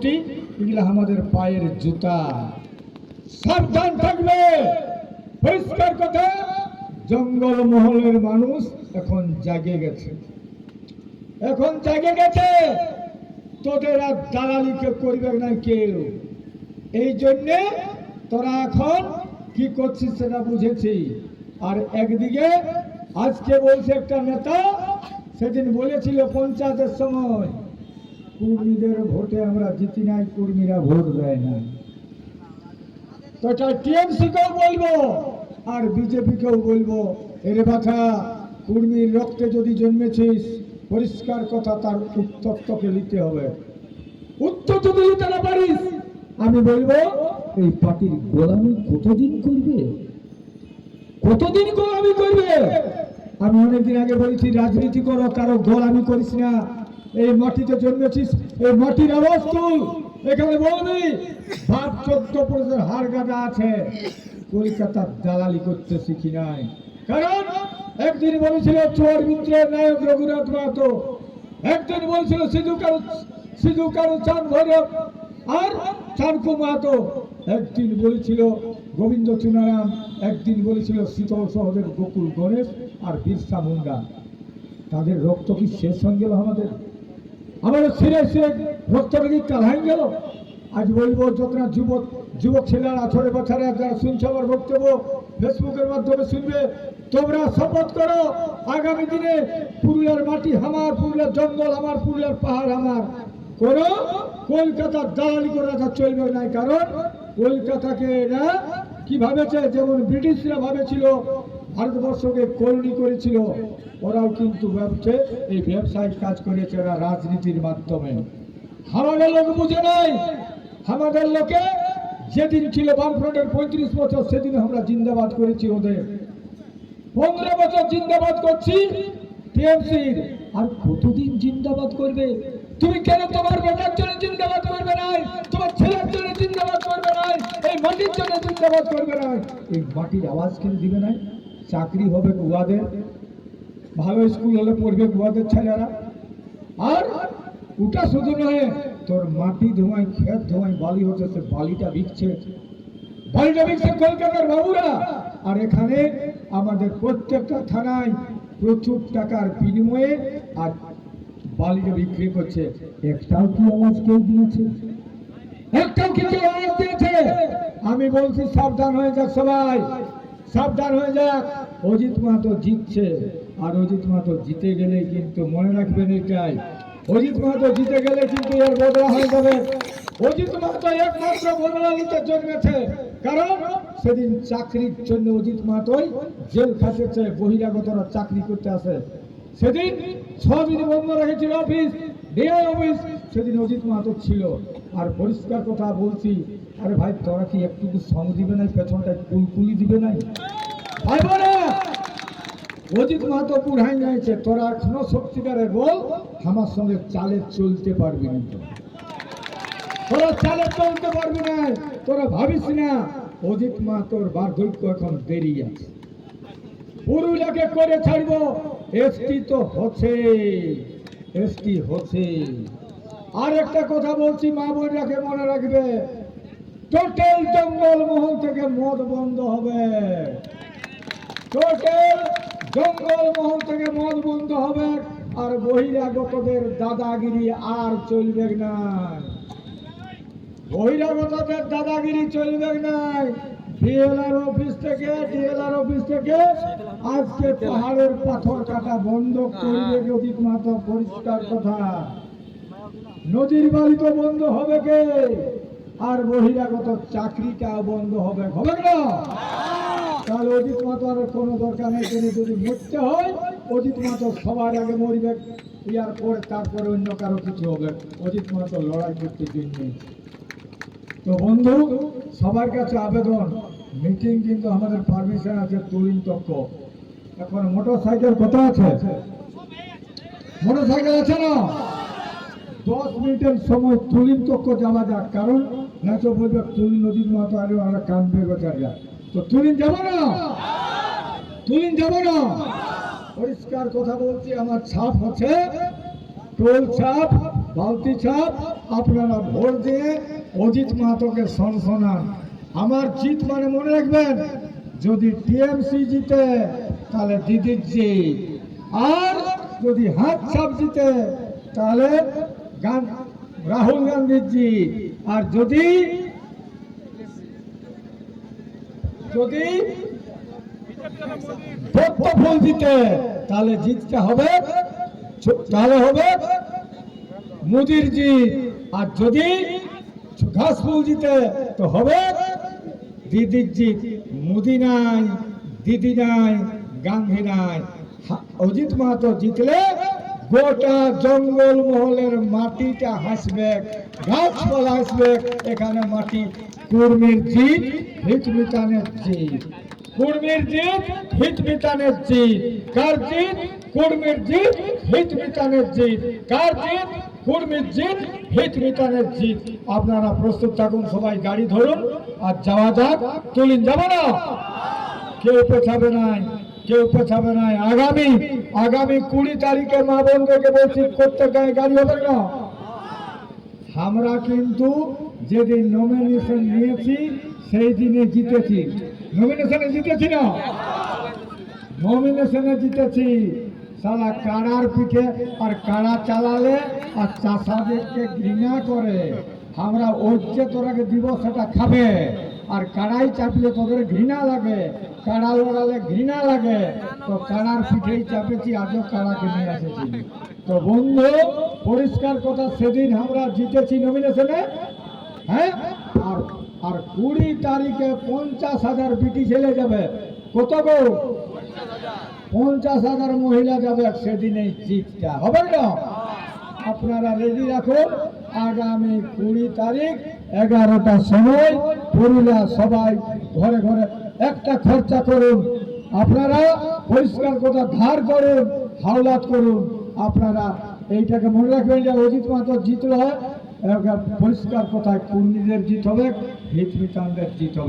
আমাদের পায়ের জুতা। সাবধান থাকবে। পরিষ্কার কথা, জঙ্গল মহলের মানুষ এখন জাগে গেছে। এখন জাগে গেছে। তোদের আর দালালিকে করবে না কেউ। এই জন্যে তোরা এখন কি করছিস সেটা বুঝেছি। আর একদিকে আজকে বলছে একটা নেতা, সেদিন বলেছিল পঞ্চায়েতের সময় কর্মীদের ভোটে আমরা জিতি নাই, কর্মীরা ভোট দেয় না তো টিএমসিকেও বলব আর বিজেপিকেও বলব, এর বাছা, কর্মীর রক্তে যদি জন্মেছিস, পরিষ্কার কথা তার উত্তর তোকে নিতে হবে। উত্তর যদি দিতে না পারিস, আমি বলব, এই পার্টির গোলামি কতদিন করবে? কতদিন গোলামি করবে? আমি অনেকদিন আগে বলেছি, রাজনীতি করো, কারও গোলামি করিস না। এই মাটিতে জন্মেছিস, এই মাটির আওয়াজ তুল এখানে বলবি, ভাব চোদ্দ পর্যন্ত হার গাদা আছে, কলকাতার দালালি করতে শিখি নাই? কারণ একদিন বলেছিল চোর মিত্রের নায়ক রঘুনাথ মাহাতো। একদিন বলছিল সিধু কারু সিধু কারু চাঁদ ভৈরব আর চানকু মাহাতো। একদিন বলেছিল গোবিন্দ চুনারাম, একদিন বলেছিল শীতল সহদেব গোকুল গণেশ আর বিরসা মুন্ডা। তাদের রক্ত কি শেষ হয়ে গেল আমাদের? আমাদের সিরে ছিঁড়ে রক্তটা কি কাল গেল? আজ বলব যতটা যুবক যুবক ছেলেরা আঠেরো বছরে যারা শুনছে আমার বক্তব্য ফেসবুকের মাধ্যমে শুনবে, তোমরা শপথ করো, আগামী দিনে পুরুলিয়ার মাটি আমার, পুরুলিয়ার জঙ্গল আমার, পুরুলিয়ার পাহাড় আমার। কোনো কলকাতার দালালি করে রাখা চলবে না কারণ কলকাতাকে এরা কি ভাবেছে? যেমন ব্রিটিশরা ভাবেছিল ভারতবর্ষকে কলোনি করেছিল। ওরাও কিন্তু ভাবছে এই ব্যবসায়িক কাজ করেছে ওরা রাজনীতির মাধ্যমে। আমাদের লোক বুঝে নাই। আমাদের লোকে যেদিন ছিল বামফ্রন্টের পঁয়ত্রিশ বছর, সেদিন আমরা জিন্দাবাদ করেছি ওদের। পনেরো বছর জিন্দাবাদ করছি টিএমসির। আর কতদিন জিন্দাবাদ করবে? তুমি কেন তোমার বেটার জন্য জিন্দাবাদ করবে না? তোমার ছেলের জন্য জিন্দাবাদ করবে না? এই মাটির জন্য জিন্দাবাদ করবে না? এই মাটির আওয়াজ কেন দিবে না? চাকরি হবে উহাদের ভালো স্কুল হলে পড়বে উহাদের ছেলেরা। আর ওটা শুধু নয়, তোর মাটি ধোঁয়াই ক্ষেত ধোঁয়াই বালি হচ্ছে, সে বালিটা বিকছে বালিটা বিকছে কলকাতার বাবুরা। আর এখানে আমাদের প্রত্যেকটা থানায় প্রচুর টাকার বিনিময়ে আর বালিটা বিক্রি করছে। একটাও কি আওয়াজ কেউ দিয়েছে? একটাও কি কেউ আওয়াজ দিয়েছে। আমি বলছি সাবধান হয়ে যাক সবাই। সাবধান হয়ে যাক। অজিত মাহাতো জিতছে। আর অজিত মাহাতো জিতে গেলে কিন্তু মনে রাখবেন এটাই। অজিত মাহাতো জিতে গেলে কিন্তু এর বদলা হয়ে যাবে। অজিত মাহাতো একমাত্র বদলা নিতে জন্মেছে। কারণ সেদিন চাকরির জন্য অজিত মাহাতোই জেল খাটেছে বহিরাগতরা চাকরি করতে আসে। সেদিন ছদিন বন্ধ রেখেছিল অফিস ডিআই অফিস। সেদিন অজিত মাহাতো ছিল। আর পরিষ্কার কথা বলছি আরে ভাই, তোরা কি একটু সং দিবে নাই? পেছনটায় কুলকুলি দিবে নাই? ভাই বোনা! অজিত মাহাতো বুড়াই যাইছে তোরা এখনও সত্যিকারের বল আমার সঙ্গে চালে চলতে পারবি না। তোরা চালে চলতে পারবি না। তোরা ভাবিস না, অজিত মাহাতোর বার্ধক্য এখন দেরি আছে। পুরুলিয়াকে করে ছাড়ব। এসটি তো হচ্ছে, এসটি হচ্ছে। আর একটা কথা বলছি, মা বোনরাকে মনে রাখবে? টোটাল জঙ্গল মহল থেকে মদ বন্ধ হবে। টোটাল জঙ্গল মহল থেকে মদ বন্ধ হবে আর বহিরাগতদের দাদাগিরি আর চলবে না। বহিরাগতদের দাদাগিরি চলবে না। ডিএলআর অফিস থেকে, ডিএলআর অফিস থেকে আজকে পাহাড়ের পাথর কাটা বন্ধ করবে যদি মাথা, পরিষ্কার কথা। নদীর বাড়ি তো বন্ধ হবে কে? আর বহিরাগত চাকরিটা বন্ধ হবে হবে না? তাহলে অজিত মাতার কোনো দরকার নেই তিনি যদি মরতে হয় অজিত মাতা সবার আগে মরিবে, ইয়ার পরে তারপরে অন্য কারও কিছু হবে। অজিত মাতা লড়াই করতে নেই। তো বন্ধু, সবার কাছে আবেদন, মিটিং কিন্তু আমাদের পারমিশন আছে তুলিন তক্ষ এখন মোটর সাইকেল কোথা আছে? মোটর সাইকেল আছে না? দশ মিনিটের সময় তুলিন তক্ষ যাওয়া যাক, কারণ না তো বলবে, তুলিন নদীর মতো আরে আমরা কানবে বেচারা তো তুলিন যাব না? তুলিন যাব না? পরিষ্কার কথা বলছি, আমার ছাপ হচ্ছে টোল ছাপ, বালতি ছাপ, আপনারা ভোট দিয়ে অজিত মাহাতোকে শোনান আমার জিত মানে মনে রাখবেন, যদি টিএমসি জিতে, তাহলে দিদির জিত। আর যদি হাত ছাপ জিতে, তাহলে গান রাহুল গান্ধীর জিত। আর যদি যদি পদ্ম ফুল দিতে তাহলে জিততে হবে, তাহলে হবে মোদির জিত আর যদি ঘাস ফুল জিতে, তো হবে দিদির জিত মোদি নাই, দিদি নাই গান্ধী নাই। অজিত মাহাতো জিতলে গোটা জঙ্গল মহলের মাটিটা হাসবে, গাছপালা হাসবে, এখানে মাটি কুর্মির জিত হিত মিতানের জিত। কুর্মির জিত হিত মিতানের জিত। কার জিত? কুর্মির জিত হিত মিতানের জিত। কার জিত? কুর্মির জিত হিত মিতানের জিত। আপনারা প্রস্তুত থাকুন, সবাই গাড়ি ধরুন, আর যাওয়া যাক। তুলিন, যাব না? কেউ পেছাবে নাই। কেউ পেছাবে না। আগামী আগামী কুড়ি তারিখে মা বোনদেরকে বলছি, প্রত্যেক গাড়ি হবে না? আমরা কিন্তু যেদিন নমিনেশন নিয়েছি, সেই দিনে জিতেছি। নমিনেশনে জিতেছি না? নমিনেশনে জিতেছি। সারা কাড়ার পিঠে আর কাড়া চালালে আর চাষাদেরকে ঘৃণা করে। আমরা ওর যে তোরাকে দিব সেটা খাবে। আর কাড়াই চাপলে তোদের ঘৃণা লাগে কাড়া লড়ালে ঘৃণা লাগে। তো কাড়ার পিঠেই চাপেছি, আজও কাড়াকে নিয়ে এসেছি। তো বন্ধু, পরিষ্কার কথা, সেদিন আমরা জিতেছি নমিনেশনে হ্যাঁ? আর আর কুড়ি তারিখে পঞ্চাশ হাজার বিটি ছেলে যাবে। কত গো? পঞ্চাশ হাজার মহিলা যাবে সেদিন জিতটা। হবে না? আপনারা রেডি রাখুন, আগামী কুড়ি তারিখ এগারোটার সময় পুরুলিয়া সবাই ঘরে ঘরে একটা খরচা করুন। আপনারা পরিষ্কার কথা ধার করুন, হাওলাত করুন। আপনারা এইটাকে মনে রাখবেন যে অজিত মাত্র জিতল হয় পরিষ্কার কথায় কুর্মীদের জিত হবে, হিতমিতানদের জিত হবে।